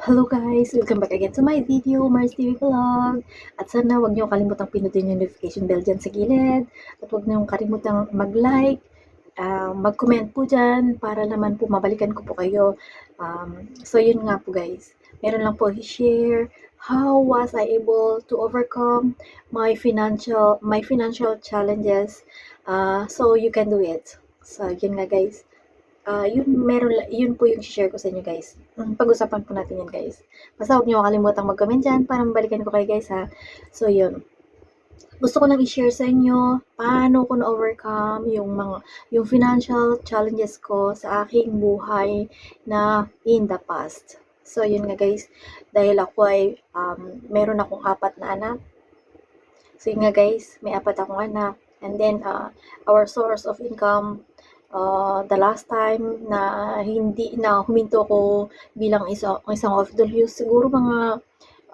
Hello guys! Welcome back again to my video, Mars TV Vlog. At sana huwag niyo kalimutang pinutin yung notification bell dyan sa gilid. At huwag niyo kalimutang mag-like, ah, mag-comment po dyan para naman po mabalikan ko po kayo. Um, so yun nga po guys. Meron lang po i-share how was I able to overcome my financial my financial challenges. Ah, so you can do it. So yun nga guys. Ah, yun meron yun po yung i-share ko sa inyo guys. Pag-usapan po natin yan guys. Basta huwag niyo kalimutang mag-comment diyan para mabalikan ko kayo guys ha. So yun. Gusto ko lang i-share sa inyo paano ko na-overcome yung mga yung financial challenges ko sa aking buhay na in the past. So yun nga guys, dahil ako ay um, meron akong apat na anak. So yun nga guys, may apat akong anak. And then uh, our source of income uh, the last time na hindi na huminto ko bilang isa, isang OFW, siguro mga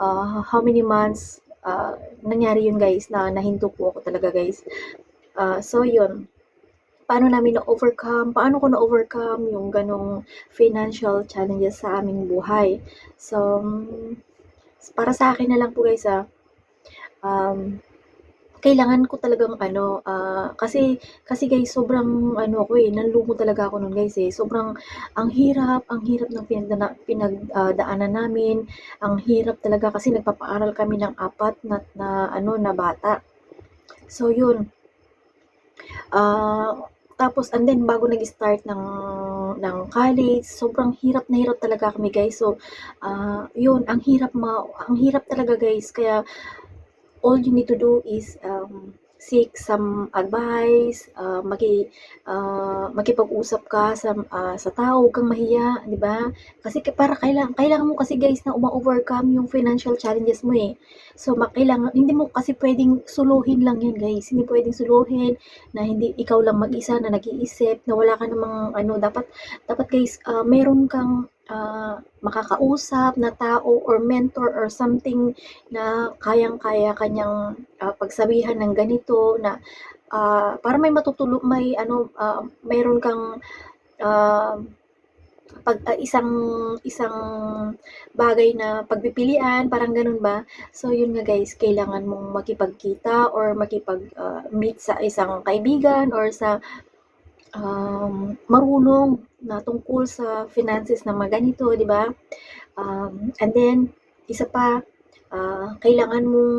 uh, how many months uh, nangyari yun guys na nahinto po ako talaga guys. Uh, so yun, paano namin na-overcome, paano ko na-overcome yung ganong financial challenges sa aming buhay. So, mm, para sa akin na lang po guys ah, um, kailangan ko talagang ano, ah, kasi kasi guys sobrang ano ako, eh, nanlumo talaga ako nun guys, eh. Sobrang ang hirap, ang hirap ng pinagdana pinag ah, namin. Ang hirap talaga kasi nagpapaaral kami ng apat na na ano, na bata. So yun. Ah, tapos and then bago nag-start ng ng college, sobrang hirap na hirap talaga kami guys. So, ah, yun ang hirap ma ang hirap talaga guys kaya all you need to do is um, seek some advice, uh, maki, uh, makipag-usap ka sa, uh, sa tao, kang mahiya, di ba? Kasi ka- para kailangan, kailangan mo kasi guys na uma-overcome yung financial challenges mo eh. So, ma- kailangan, hindi mo kasi pwedeng suluhin lang yan guys. Hindi pwedeng suluhin na hindi ikaw lang mag-isa na nag-iisip, na wala ka namang ano, dapat, dapat guys, uh, meron kang uh, makakausap na tao or mentor or something na kayang-kaya kanyang uh, pagsabihan ng ganito na uh, para may matutulog may ano uh, mayroon kang uh, pag uh, isang isang bagay na pagpipilian parang ganun ba? So yun nga guys kailangan mong makipagkita or makipag uh, meet sa isang kaibigan or sa um, marunong na tungkol sa finances na mga ganito, di ba? Um, and then, isa pa, uh, kailangan mong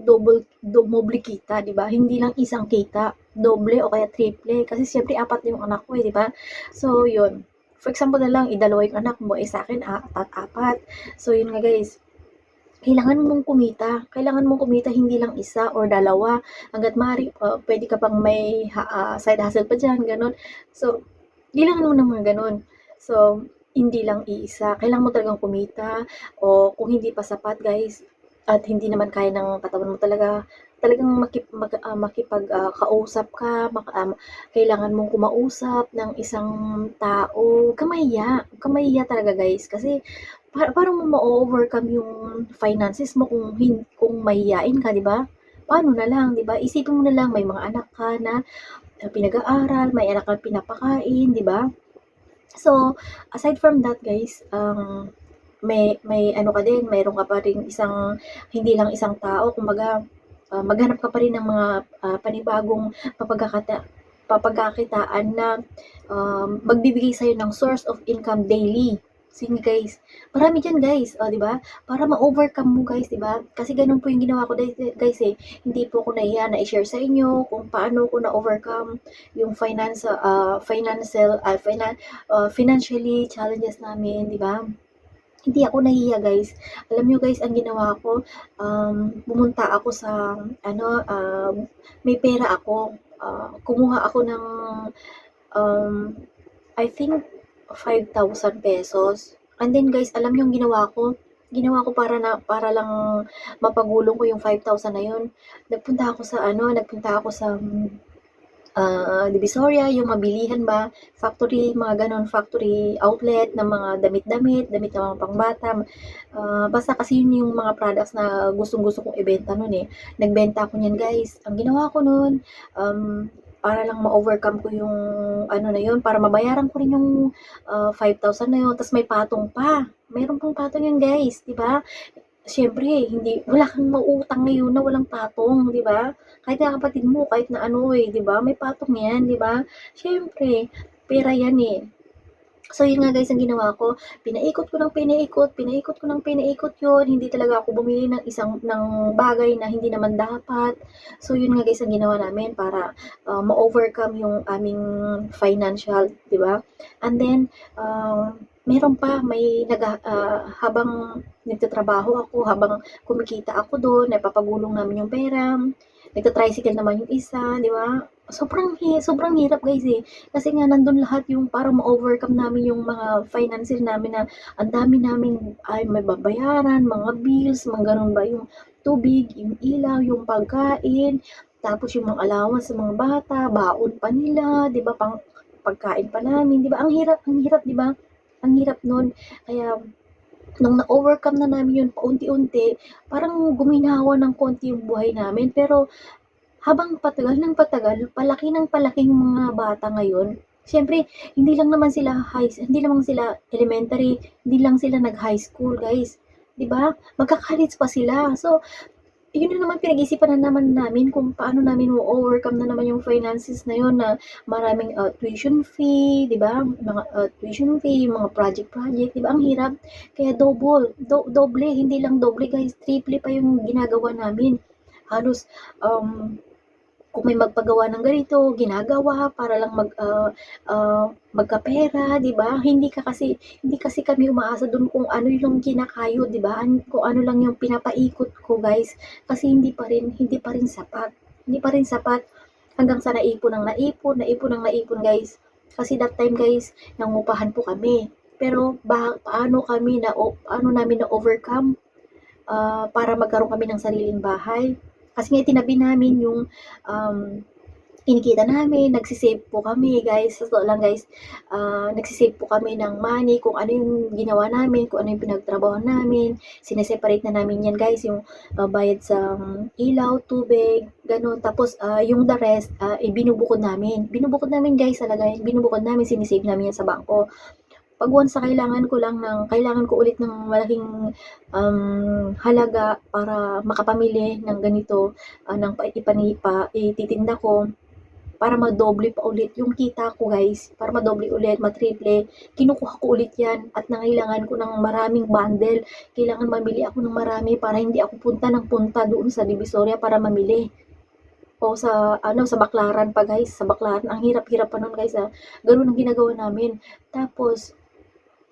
double, double kita, di ba? Hindi lang isang kita, doble o kaya triple. Kasi siyempre, apat yung anak ko, eh, di ba? So, yun. For example na lang, idalawa yung anak mo, eh sa akin, apat, apat. So, yun nga guys kailangan mong kumita. Kailangan mong kumita hindi lang isa or dalawa. Hanggat maaari, uh, pwede ka pang may uh, side hustle pa dyan, ganun. So, kailangan mo naman ganun. So, hindi lang iisa. Kailangan mo talagang kumita. O kung hindi pa sapat, guys, at hindi naman kaya ng katawan mo talaga, talagang makip, mag, uh, makipag-kausap uh, ka, mak, um, kailangan mong kumausap ng isang tao. Kamaya, kamaya talaga guys. Kasi para, paano mo ma-overcome yung finances mo kung, kung mahihain ka, di ba? Paano na lang, di ba? Isipin mo na lang, may mga anak ka na pinag-aaral, may anak ka pinapakain, di ba? So, aside from that, guys, um, may may ano ka din, mayroon ka pa rin isang hindi lang isang tao, kumbaga uh, maghanap ka pa rin ng mga uh, panibagong papagkakata papagkakitaan na um, magbibigay sa'yo ng source of income daily. Sige guys, marami dyan guys, o, oh, di ba? Para ma-overcome mo guys, di ba? Kasi ganun po yung ginawa ko guys eh. Hindi po ko nahiya na i-share sa inyo kung paano ko na-overcome yung finance, uh, financial, uh, finan, uh, financially challenges namin, di ba? Hindi ako nahiya guys. Alam nyo guys, ang ginawa ko, um, pumunta ako sa, ano, uh, may pera ako. Uh, kumuha ako ng, um, I think, 5,000 pesos. And then guys, alam yung ginawa ko? Ginawa ko para na para lang mapagulong ko yung 5,000 na yun. Nagpunta ako sa ano, nagpunta ako sa uh, Divisoria, yung mabilihan ba, factory, mga ganon, factory outlet ng mga damit-damit, damit ng mga pangbata. Uh, basta kasi yun yung mga products na gustong-gusto kong ibenta nun eh. Nagbenta ako niyan guys. Ang ginawa ko nun, um, para lang ma-overcome ko yung ano na yun, para mabayaran ko rin yung ah, 5,000 na yun. Tapos may patong pa. Mayroon pang patong yan guys, di ba? Siyempre, hindi, wala kang mautang ngayon na walang patong, di ba? Kahit na kapatid mo, kahit na ano eh, di ba? May patong yan, di ba? Siyempre, pera yan eh. So, yun nga guys, ang ginawa ko, pinaikot ko ng pinaikot, pinaikot ko ng pinaikot yun, hindi talaga ako bumili ng isang, ng bagay na hindi naman dapat. So, yun nga guys, ang ginawa namin para uh, ma-overcome yung aming financial, di ba? And then, uh, meron pa, may nag, uh, habang nagtatrabaho ako, habang kumikita ako doon, napapagulong namin yung pera, nagta-tricycle naman yung isa, di ba? Sobrang, sobrang hirap guys eh. Kasi nga nandun lahat yung para ma-overcome namin yung mga finances namin na ang dami namin ay may babayaran, mga bills, mga ganun ba, yung tubig, yung ilaw, yung pagkain, tapos yung mga allowance sa mga bata, baon pa nila, 'di ba, pang pagkain pa namin, 'di ba? Ang hirap, ang hirap, 'di ba? Ang hirap nun. Kaya nung na-overcome na namin yun paunti-unti, parang guminawa ng konti yung buhay namin. Pero habang patagal ng patagal, palaki ng palaki yung mga bata ngayon. Siyempre, hindi lang naman sila high, hindi lang sila elementary, hindi lang sila nag-high school, guys. 'Di ba? Magka-college pa sila. So, yun na naman pinag-isipan na naman namin kung paano namin mo-overcome na naman yung finances na yun na maraming uh, tuition fee, 'di ba? Mga uh, tuition fee, mga project-project, 'di ba? Ang hirap. Kaya double, do- doble, hindi lang doble, guys, triple pa yung ginagawa namin. Halos um kung may magpagawa ng ganito, ginagawa para lang mag ah, ah, magkapera, 'di ba? Hindi ka kasi hindi kasi kami umaasa dun kung ano yung kinakayod, 'di ba? Kung ano lang yung pinapaikot ko, guys. Kasi hindi pa rin hindi pa rin sapat. Hindi pa rin sapat hanggang sa naipon ng naipon, naipon ng naipon, guys. Kasi that time, guys, nangungupahan po kami. Pero ba paano kami na o paano namin na-overcome ah, para magkaroon kami ng sariling bahay? Kasi nga itinabi namin yung um, kinikita namin, nagsisave po kami guys, sa totoo lang guys, ah, nagsisave po kami ng money, kung ano yung ginawa namin, kung ano yung pinagtrabaho namin, sineseparate na namin yan guys, yung ah, bayad sa um, ilaw, tubig, ganun, tapos ah, yung the rest, ah, ibinubukod namin, binubukod namin guys talaga, binubukod namin, sinisave namin yan sa bangko, pag once kailangan ko lang ng, kailangan ko ulit ng malaking um, halaga para makapamili ng ganito, uh, ng pa, ipanipa, ititinda ko, para madoble pa ulit yung kita ko guys, para madoble ulit, matriple, kinukuha ko ulit yan at nangailangan ko ng maraming bundle, kailangan mamili ako ng marami para hindi ako punta ng punta doon sa Divisoria para mamili. O sa ano sa baklaran pa guys. Sa baklaran. Ang hirap-hirap pa nun guys ah. ganun ang ginagawa namin. Tapos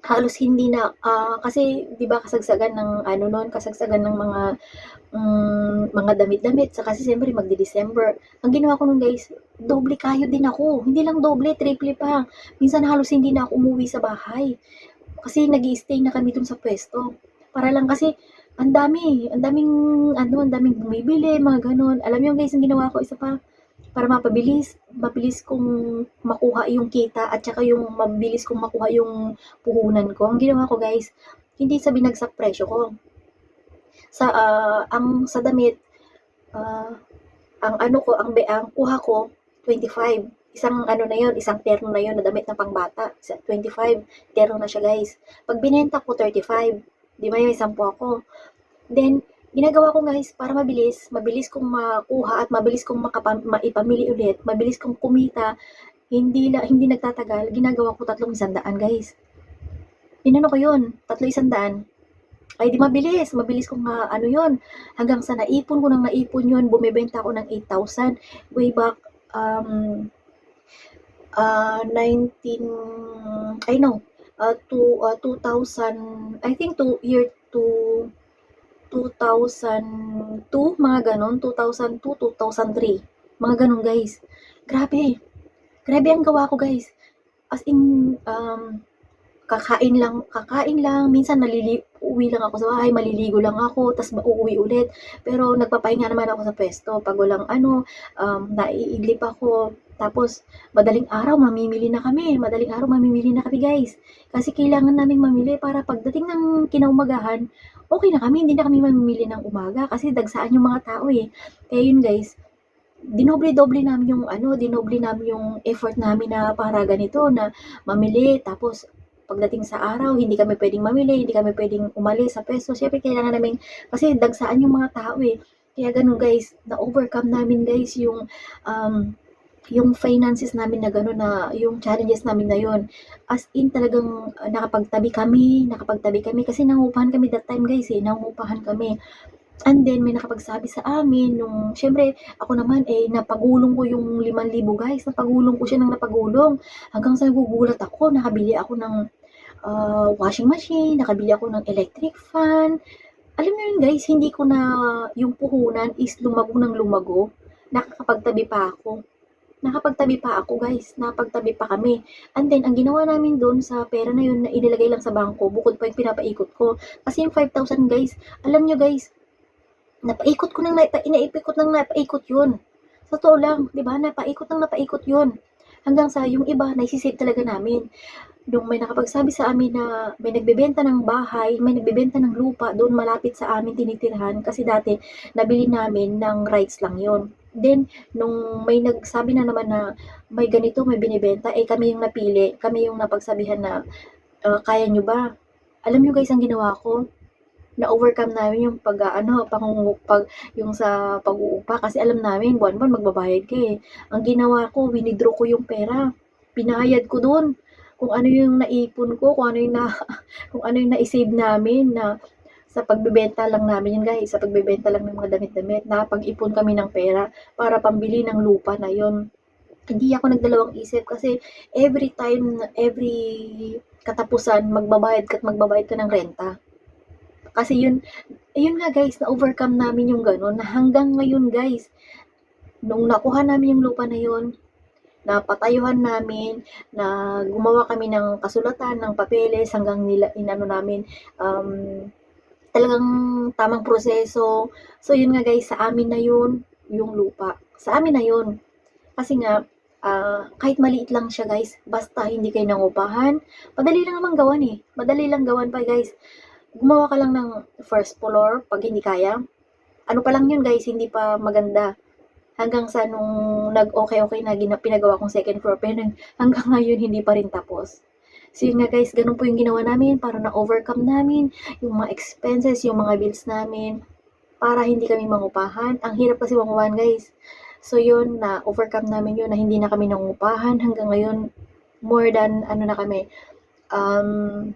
halos hindi na ah, kasi 'di ba kasagsagan ng ano noon, kasagsagan ng mga hmm, mga damit-damit saka kasi siyempre magde-December. Ang ginawa ko nun guys, doble kayod din ako. Hindi lang doble, triple pa. Minsan halos hindi na ako umuwi sa bahay. Kasi nag-i-stay na kami dun sa pwesto. Para lang kasi ang dami, ang daming ano, ang daming bumibili, mga gano'n. Alam niyo guys, ang ginawa ko isa pa, para mapabilis, mabilis kong makuha yung kita at saka yung mabilis kong makuha yung puhunan ko. Ang ginawa ko guys, hindi sa binagsak presyo ko. Sa ah, ang sa damit, ah, ang ano ko, ang, ang kuha ko 25. Isang ano na yon, isang terno na yon na damit na pangbata. Sa 25, terno na siya guys. Pag binenta ko 35, di ba yung isang po ako. Then, ginagawa ko guys para mabilis, mabilis kong makuha at mabilis kong makapa, maipamili ulit, mabilis kong kumita, hindi la, hindi nagtatagal, ginagawa ko tatlong isandaan guys. Inano ko yun, tatlo isandaan. Ay di mabilis, mabilis kong ma, ano yun, hanggang sa naipon ko nang naipon yun, bumibenta ako ng 8,000 way back um, uh, 19, I know, uh, to, uh, 2000, I think to year to 2002, mga ganon, 2002, 2003. Mga ganon, guys. Grabe. Grabe ang gawa ko, guys. As in, um, kakain lang, kakain lang, minsan nalili, uwi lang ako sa bahay, maliligo lang ako, tas uuwi ulit. Pero nagpapahinga naman ako sa pwesto. Pag walang ano, um, naiidlip ako, tapos madaling araw mamimili na kami, madaling araw mamimili na kami guys. Kasi kailangan naming mamili para pagdating ng kinaumagahan, okay na kami, hindi na kami mamimili ng umaga kasi dagsaan yung mga tao eh. Kaya yun guys, dinoble-doble namin yung ano, dinoble namin yung effort namin na para ganito na mamili tapos pagdating sa araw hindi kami puwedeng mamili, hindi kami puwedeng umalis sa puwesto. Siyempre kailangan naming kasi dagsaan yung mga tao, eh. Kaya gano'n guys, na-overcome namin guys yung, um, yung finances namin na gano'n na yung challenges namin na yun. As in talagang ah, nakapagtabi kami, nakapagtabi kami kasi nangungupahan kami that time guys, eh, nangungupahan kami. And then may nakapagsabi sa amin nung siyempre ako naman, eh, napagulong ko yung 5,000 guys, napagulong ko siya ng napagulong. Hanggang sa nagugulat ako, nakabili ako ng, ah, washing machine, nakabili ako ng electric fan. Alam mo yun guys, hindi ko na yung puhunan is lumago ng lumago, nakakapagtabi pa ako. Nakapagtabi pa ako guys, nakapagtabi pa kami. And then ang ginawa namin dun sa pera na yun na inilagay lang sa bangko, bukod pa yung pinapaikot ko. Kasi yung 5,000 guys, alam nyo guys, napaikot ko nang napa, inaipikot nang napaikot yun. Sa totoo lang, di ba? Napaikot nang napaikot yun. Hanggang sa yung iba, naisisave talaga namin. Nung may nakapagsabi sa amin na may nagbebenta ng bahay, may nagbebenta ng lupa doon malapit sa amin tinitirhan kasi dati nabili namin ng rights lang yon. Then, nung may nagsabi na naman na may ganito, may binibenta, eh kami yung napili, kami yung napagsabihan na "Ah, kaya nyo ba? Alam nyo guys, ang ginawa ko, na-overcome namin yung pag ano, pangungu pag yung sa pag-uupa kasi alam namin buwan-buwan magbabayad ka, eh. Ang ginawa ko, winidraw ko yung pera, binayad ko dun. Kung ano yung naipon ko, kung ano yung na kung ano yung nai-save namin na sa pagbebenta lang namin yun guys, sa pagbebenta lang ng mga damit-damit, nakapag-ipon kami ng pera para pambili ng lupa na yun. Hindi ako nagdalawang isip kasi every time, every katapusan magbabayad ka't magbabayad ka ng renta. Kasi yun ayun nga guys, na-overcome namin yung gano'n na hanggang ngayon guys, nung nakuha namin yung lupa na yun, napatayuhan namin, na gumawa kami ng kasulatan, ng papeles hanggang nila inano namin, um, talagang tamang proseso. So yun nga guys, sa amin na yun, yung lupa. Sa amin na yun. Kasi nga, ah, kahit maliit lang siya guys, basta hindi kayo nangupahan, madali lang naman gawan, eh. Madali lang gawan pa guys. Gumawa ka lang ng first floor 'pag hindi kaya. Ano pa lang yun guys, hindi pa maganda. Hanggang sa nung nag-okey-okey na pinagawa kong second floor pero hanggang ngayon hindi pa rin tapos. So yun nga guys, ganun po yung ginawa namin para na-overcome namin yung mga expenses, yung mga bills namin, para hindi kami mangupahan. Ang hirap kasi mangupahan guys. So yun, na-overcome namin yun na hindi na kami nangungupahan hanggang ngayon more than ano na kami, um,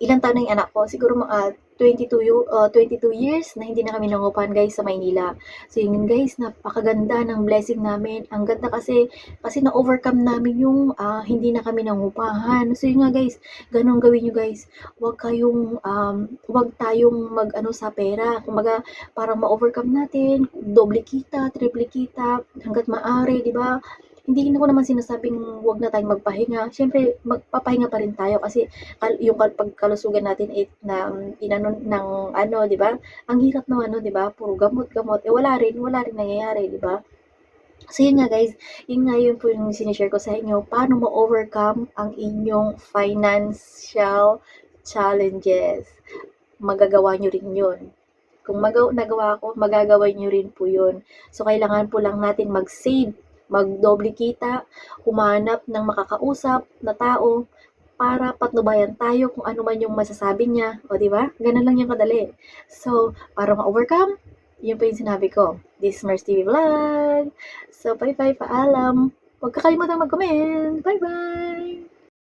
ilang taon na yung anak ko? Siguro mga 22 yu ah, 22 years na hindi na kami nangungupahan guys sa Maynila. So yun guys, napakaganda ng blessing namin. Ang ganda kasi kasi na-overcome namin yung, ah, hindi na kami nangungupahan. So yun nga guys, gano'n gawin niyo guys. Huwag kayong, um, huwag tayong mag-ano sa pera. Kumbaga parang ma-overcome natin, doble kita, triple kita, hangga't maaari, 'di ba? Hindi ko naman sinasabing huwag na tayong magpahinga. Siyempre magpapahinga pa rin tayo kasi yung kal pagkalusugan natin, eh, na inano ng ano, 'di ba? Ang hirap ng ano, 'di ba? Puro gamot, gamot, eh, wala rin wala ring nangyayari, 'di ba? So yun nga guys, yun nga yun po yung shine-share ko sa inyo, paano ma-overcome ang inyong financial challenges. Magagawa niyo rin yun. Kung magaw nagawa ko, magagawa niyo rin po yun. So kailangan po lang natin mag-save, magdoble kita, humanap ng makakausap na tao para patnubayan tayo kung ano man yung masasabi niya, o 'di ba? Gano'n lang yung kadali. So, para ma-overcome, yun po yung sinabi ko. This is Mars TV Vlog. So, bye-bye, paalam. Huwag kakalimutan mag-comment. Bye-bye!